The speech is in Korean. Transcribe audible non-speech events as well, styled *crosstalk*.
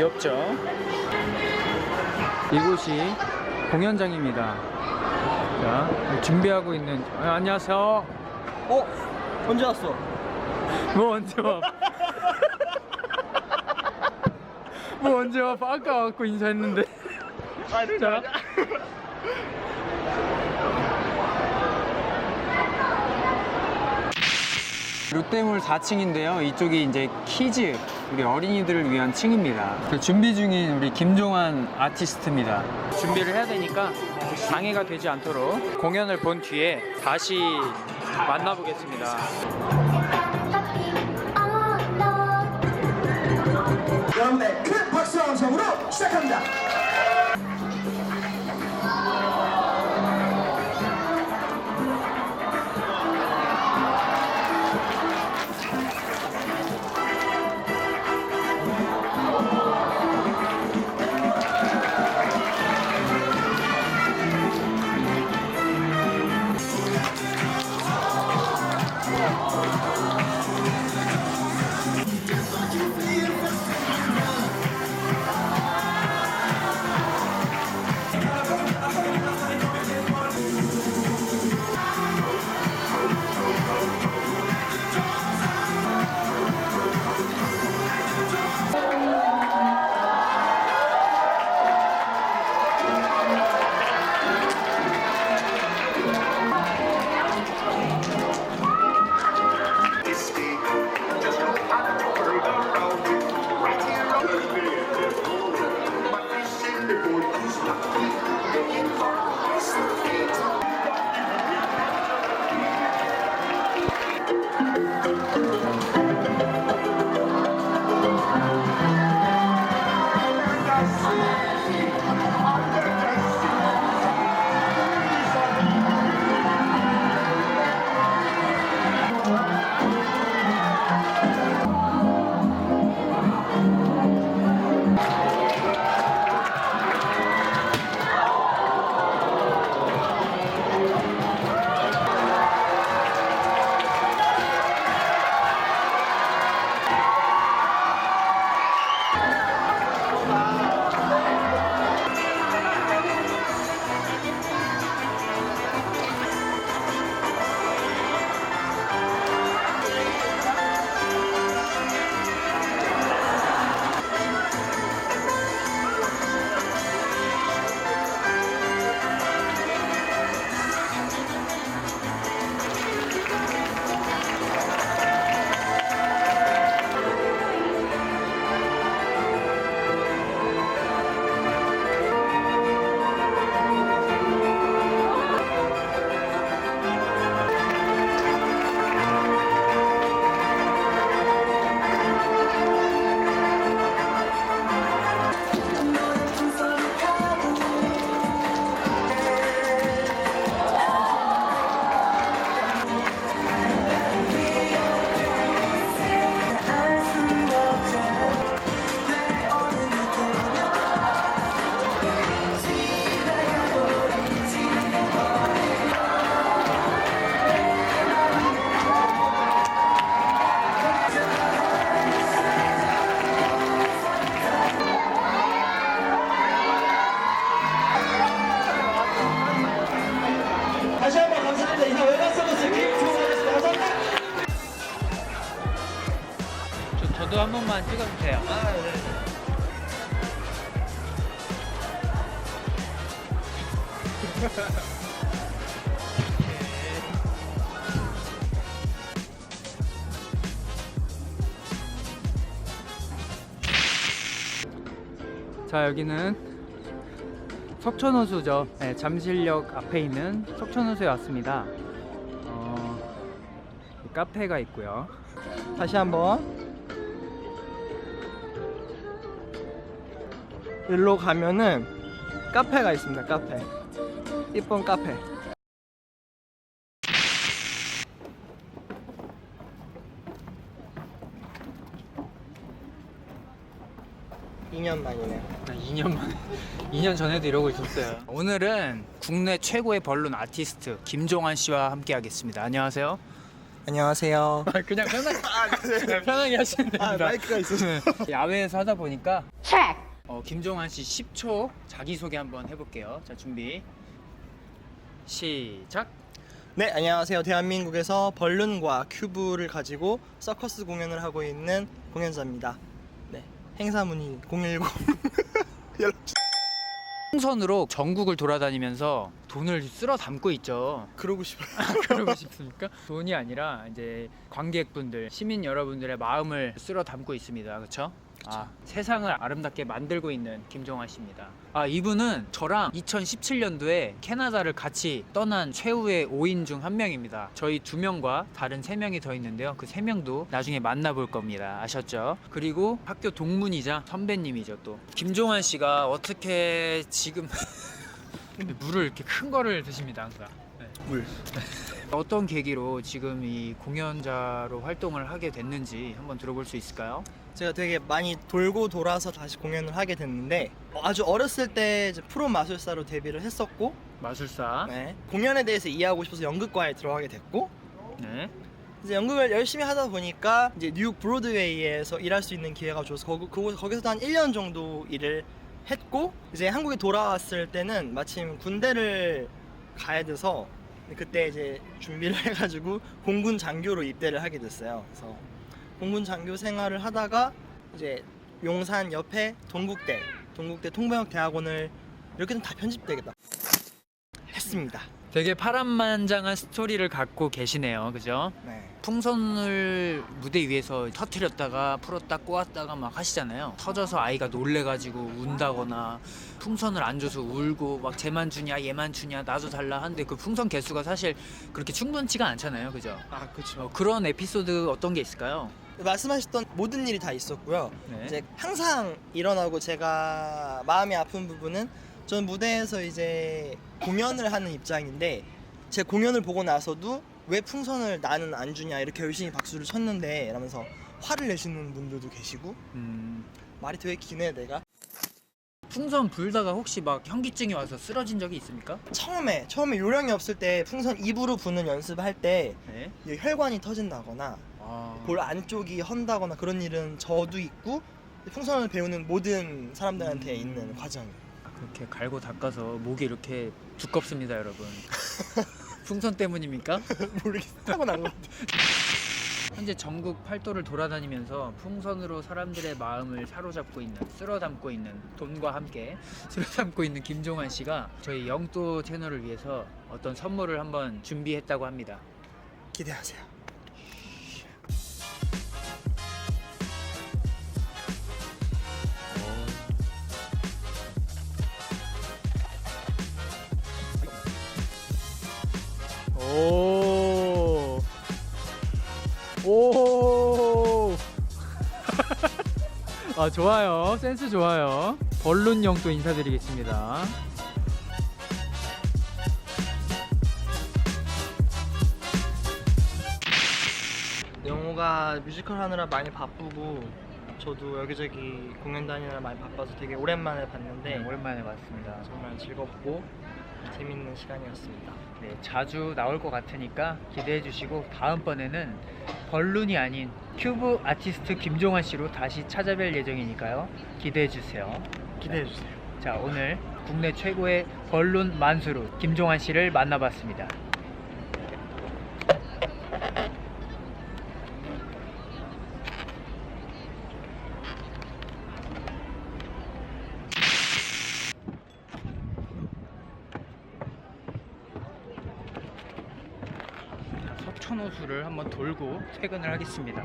귀엽죠? 이곳이 공연장입니다. 자, 준비하고 있는 아, 안녕하세요. 어? 언제 왔어? 뭐 언제 와? *laughs* 뭐 언제 와? 아까 와갖고 인사했는데. 아, 자. 롯데몰 4층인데요. 이쪽이 이제 키즈, 우리 어린이들을 위한 층입니다. 그 준비 중인 우리 김종환 아티스트입니다. 준비를 해야 되니까 방해가 되지 않도록 공연을 본 뒤에 다시 만나보겠습니다. 여러분의 큰 박수와 함성으로 시작합니다. 찍어도 돼요? 아, 네. 자 여기는 석천호수죠. 네, 잠실역 앞에 있는 석천호수에 왔습니다. 어, 카페가 있고요. 다시 한번. 일로 가면은 카페가 있습니다. 카페. 이쁜 카페. 이 년 만이네. 2년 만에 2년 전에도 이러고 있었어요. 오늘은 국내 최고의 벌룬 아티스트 김종환 씨와 함께 하겠습니다. 안녕하세요. 안녕하세요. 아, 그냥 편하게 네, 편하게 하시면 됩니다. 아, 마이크가 있어서. 야외에서 하다 보니까 어, 김종환 씨 10초 자기 소개 한번 해볼게요. 자 준비 시작. 네, 안녕하세요. 대한민국에서 벌룬과 큐브를 가지고 서커스 공연을 하고 있는 공연자입니다. 네, 행사 문의 010 연락 주- 풍선으로 전국을 돌아다니면서 돈을 쓸어 담고 있죠. 그러고 싶어요. 그러고 싶습니까? 돈이 아니라 이제 관객분들, 시민 여러분들의 마음을 쓸어 담고 있습니다. 그렇죠? 아, 세상을 아름답게 만들고 있는 김종환 씨입니다. 아, 이분은 저랑 2017년도에 캐나다를 같이 떠난 최후의 5인 중 한 명입니다. 저희 두 명과 다른 세 명이 더 있는데요. 그 세 명도 나중에 만나볼 겁니다. 아셨죠? 그리고 학교 동문이자 선배님이죠 또. 김종환 씨가 어떻게 지금 *laughs* 물을 이렇게 큰 거를 드십니다 항상. 네. 물. 어떤 계기로 지금 이 공연자로 활동을 하게 됐는지 한번 들어볼 수 있을까요? 제가 되게 많이 돌고 돌아서 다시 공연을 하게 됐는데 어, 아주 어렸을 때 이제 프로 마술사로 데뷔를 했었고 마술사. 네, 공연에 대해서 이해하고 싶어서 연극과에 들어가게 됐고 네. 이제 연극을 열심히 하다 보니까 이제 뉴욕 브로드웨이에서 일할 수 있는 기회가 줘서 거기, 그- 거기서도 한 1년 정도 일을 했고 이제 한국에 돌아왔을 때는 마침 군대를 가야 돼서 그때 이제 준비를 *laughs* 해가지고 공군 장교로 입대를 하게 됐어요. 그래서 공군 장교 생활을 하다가 이제 용산 옆에 동국대 동국대 통번역 대학원을 이렇게는 다 편집되겠다 했습니다. 되게 파란만장한 스토리를 갖고 계시네요. 그죠? 네. 풍선을 무대 위에서 터트렸다가 풀었다 꼬았다가 막 하시잖아요. 터져서 아이가 놀래가지고 운다거나 풍선을 안 줘서 울고 막 쟤만 주냐 얘만 주냐 나도 달라 하는데 그 풍선 개수가 사실 그렇게 충분치가 않잖아요. 그죠? 아 그렇죠. 어, 그런 에피소드 어떤 게 있을까요? 말씀하셨던 모든 일이 다 있었고요. 네. 이제 항상 일어나고 제가 마음이 아픈 부분은 전 무대에서 이제 공연을 하는 입장인데 제 공연을 보고 나서도 왜 풍선을 나는 안 주냐 이렇게 열심히 박수를 쳤는데 이러면서 화를 내시는 분들도 계시고 음, 말이 되게 기네 내가 풍선 불다가 혹시 막 현기증이 와서 쓰러진 적이 있습니까? 처음에 처음에 요령이 없을 때 풍선 입으로 부는 연습할 때 네. 이게 혈관이 터진다거나 아, 볼 안쪽이 헌다거나 그런 일은 저도 있고 풍선을 배우는 모든 사람들한테 음. 있는 과정이에요. 그렇게 갈고 닦아서 목이 이렇게 두껍습니다, 여러분. *laughs* 풍선 때문입니까? 모르겠어 타고 난 것 같아. 현재 전국 팔도를 돌아다니면서 풍선으로 사람들의 마음을 사로잡고 있는, 쓸어 담고 있는 돈과 함께 쓸어 담고 있는 김종환 씨가 저희 영도 채널을 위해서 어떤 선물을 한번 준비했다고 합니다. 기대하세요. 오. 오. 아, 좋아요. 센스 좋아요. 벌룬 영도 인사드리겠습니다. 영호가 뮤지컬 하느라 많이 바쁘고 저도 여기저기 공연 다니느라 많이 바빠서 되게 오랜만에 봤는데 네, 오랜만에 봤습니다. 정말 즐겁고 재밌는 시간이었습니다. 네, 자주 나올 것 같으니까 기대해 주시고 다음번에는 벌룬이 아닌 큐브 아티스트 김종환 씨로 다시 찾아뵐 예정이니까요. 기대해 주세요. 기대해 주세요. 자, 오늘 국내 최고의 벌룬 만수루 김종환 씨를 만나봤습니다. 석촌호수를 한번 돌고 퇴근을 하겠습니다.